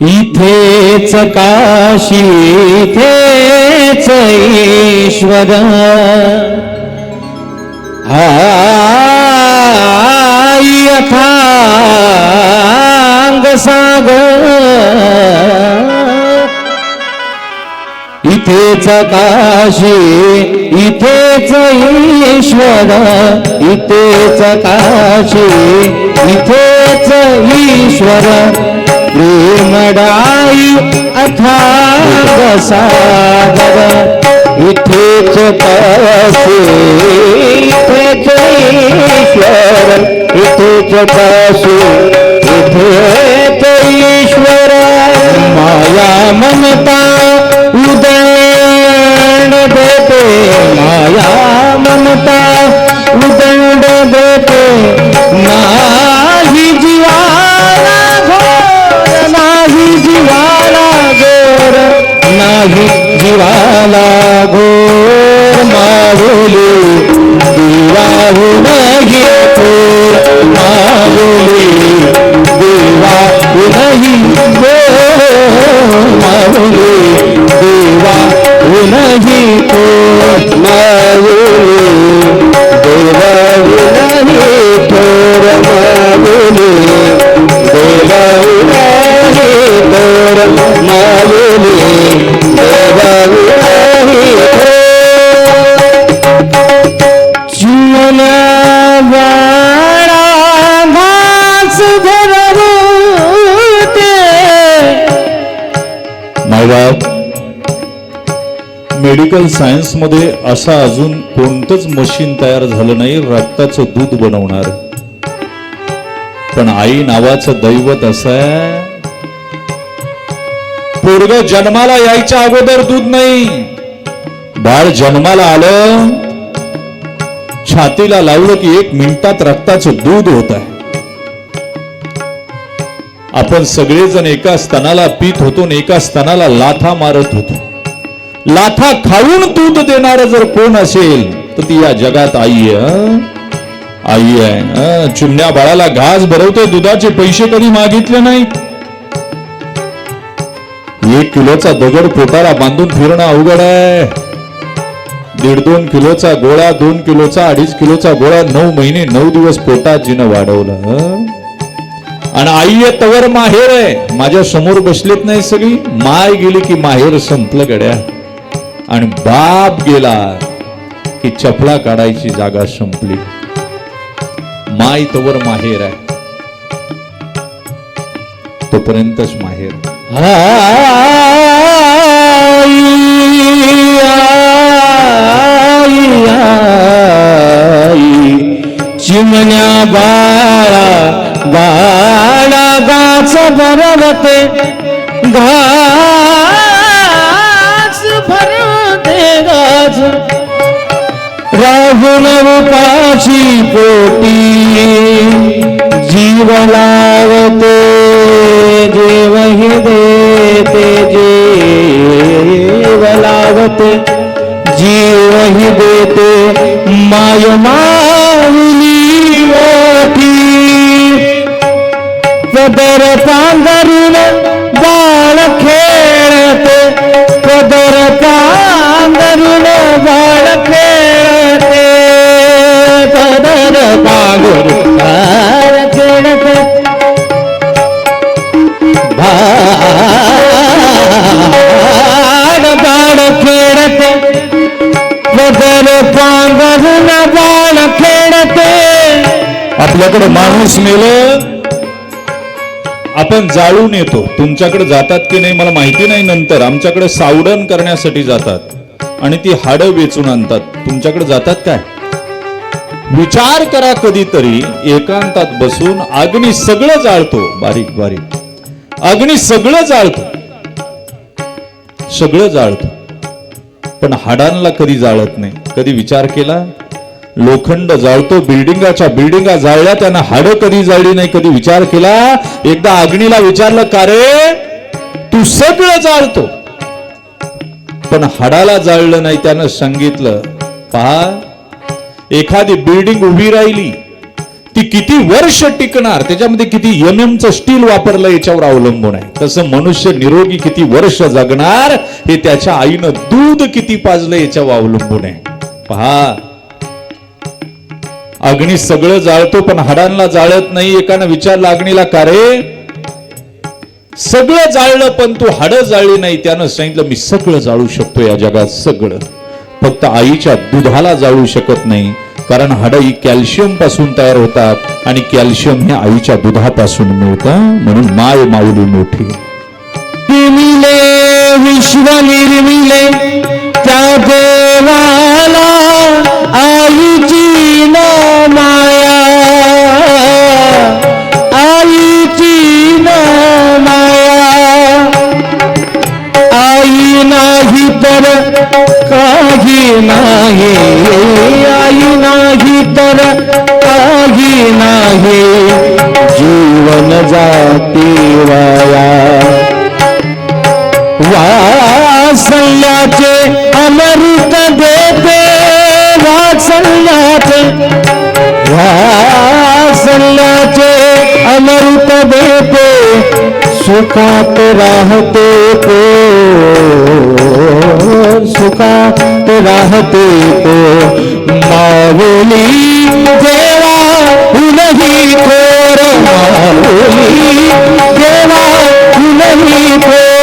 इथेच काशी इथेच ईश्वर आई सागर. इथेच काशी इथेच ईश्वर इथेच काशी इथेच ईश्वर प्रेमडाई अथांग सागर इथेच काशी इथेच ईश्वर इथेच काशी इथेच ईश्वर माया ममता मेडिकल सायन्समध्ये असा अजून कोणतंच मशीन तयार झालं नाही रक्ताचं दूध बनवणार. पण आई नावाचं दैवत असं आहे पोरग जन्माला यायच्या अगोदर दूध नाही. बाळ जन्माला आलं छातीला लावलं की एक मिनिटात रक्ताचं दूध होत आहे. आपण सगळेजण एका स्तनाला पीत होतो आणि एका स्तनाला लाथा मारत होतो. लाथा खाऊन दूध देणार जर कोण असेल तर ती या जगात आई आई आहे चिमण्या बाळाला घास भरवते दुधाचे पैसे कधी मागितले नाहीत? एक किलोचा दगड पोटाला बांधून फिरणं अवघड आहे. दीड दोन किलोचा गोळा दोन किलोचा अडीच किलोचा गोळा नऊ महिने नऊ दिवस पोटात जिनं वाढवलं आणि आई तवर माहेर आहे. माझ्यासमोर बसलेत नाही सगळी. माय गेली की माहेर संपलं गड्या. आणि बाप गेला की चपला काढायची जागा संपली. माय तवर माहेर आहे. तोपर्यंतच माहेर. चिमण्या बाळा बाळा गाच भरवते गाच भरवते गाच राहुल उपाशी पोटी जीव लावते. कदर पांघरून बाळ खेळते. कदर पांघरून बाळ खेळते. कदर पांघरून बाळ खेळते. बाळ बाळ खेळते. कदर पांघरून बाळ खेळते. आपल्याकडे माणूस मेलं आपण जाळून येतो. तुमच्याकडे जातात की नाही मला माहिती नाही नंतर. आमच्याकडे सावडण करण्यासाठी जातात. आणि ती हाडं वेचून आणतात. तुमच्याकडे जातात काय? विचार करा कधीतरी. एकांतात बसून अग्नी सगळं जाळतो. बारीक बारीक. अग्नी सगळं जाळतो. सगळं जाळतो. पण हाडांना कधी जाळत नाही? कधी विचार केला? लोखंड जाळतो बिल्डिंगाच्या बिल्डिंगा जाळल्या त्यांना हाडं कधी जाळली नाही कधी विचार केला? एकदा अग्नीला विचारलं का रे? तू सगळं जाळतो. पण हाडाला जाळलं नाही त्यानं सांगितलं पहा एखादी बिल्डिंग उभी राहिली ती किती वर्ष टिकणार? त्याच्यामध्ये किती एम एम च स्टील वापरलं याच्यावर अवलंबून आहे. तसं मनुष्य निरोगी किती वर्ष जगणार? हे त्याच्या आईनं दूध किती पाजलं याच्यावर अवलंबून आहे. पहा अग्नी सगळं जाळतो पण हाडांना जाळत नाही. एकानं विचारलं अग्नीला का रे? सगळं जाळलं पण तू हाडं जाळली नाही. त्यानं सांगितलं मी सगळं जाळू शकतो या जगात सगळं. फक्त आईच्या दुधाला जाळू शकत नाही. कारण हाडं ही कॅल्शियमपासून तयार होतात आणि कॅल्शियम हे आईच्या दुधापासून मिळतं. म्हणून माय माऊली मोठी. निर्मिले विश्व निर्मिले त्या देवाला आईची सल्लाचे अमर तबे पे सुखात रहते को सुखात रहते को मावली देवा उन्हीं को मावली देवा उन्हीं को